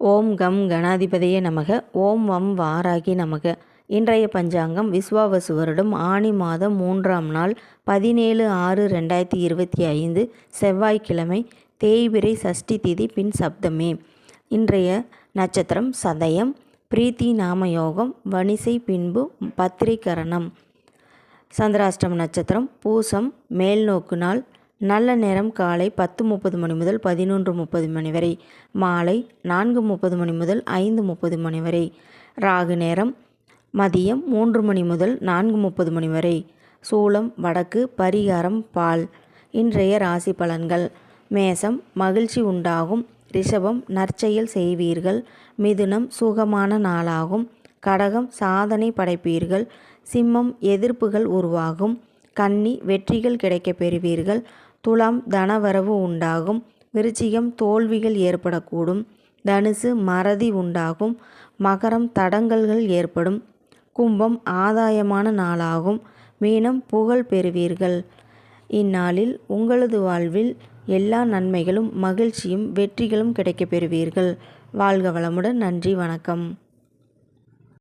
ஓம் come கணாதிபதியே நமக. ஓம் வம் வாராகி நமக. இன்றைய பஞ்சாங்கம் விஸ்வாவசு வருடம் ஆணி மாதம் மூன்றாம் நாள் பதினேழு ஆறு ரெண்டாயிரத்தி இருபத்தி ஐந்து செவ்வாய்க்கிழமை தேய்பிரை சஷ்டி திதி பின் சப்தமே. இன்றைய நட்சத்திரம் சதயம் பிரீத்தி நாம யோகம் வணிசை பின்பு பத்திரிகரணம். சந்திராஷ்டம நட்சத்திரம் பூசம் மேல்நோக்கு நாள் நல்ல நேரம் காலை பத்து முப்பது மணி முதல் பதினொன்று முப்பது மணி வரை மாலை நான்கு முப்பது மணி முதல் ஐந்து முப்பது மணி வரை ராகு நேரம் மதியம் மூன்று மணி முதல் நான்கு முப்பது மணி வரை சூளம் வடக்கு பரிகாரம் பால் இன்றைய ராசி பலன்கள். மேசம் மகிழ்ச்சி உண்டாகும். ரிஷபம் நற்செயல் செய்வீர்கள். மிதுனம் சுகமான நாளாகும். கடகம் சாதனை படைப்பீர்கள். சிம்மம் எதிர்ப்புகள் உருவாகும். கன்னி வெற்றிகள் கிடைக்கப் பெறுவீர்கள். துலாம் தனவரவு உண்டாகும். விருச்சிகம் தோல்விகள் ஏற்படக்கூடும். தனுசு மறதி உண்டாகும். மகரம் தடங்கல்கள் ஏற்படும். கும்பம் ஆதாயமான நாளாகும். மீனம் புகழ் பெறுவீர்கள். இந்நாளில் உங்களது வாழ்வில் எல்லா நன்மைகளும் மகிழ்ச்சியும் வெற்றிகளும் கிடைக்கப் பெறுவீர்கள். வாழ்க வளமுடன். நன்றி வணக்கம்.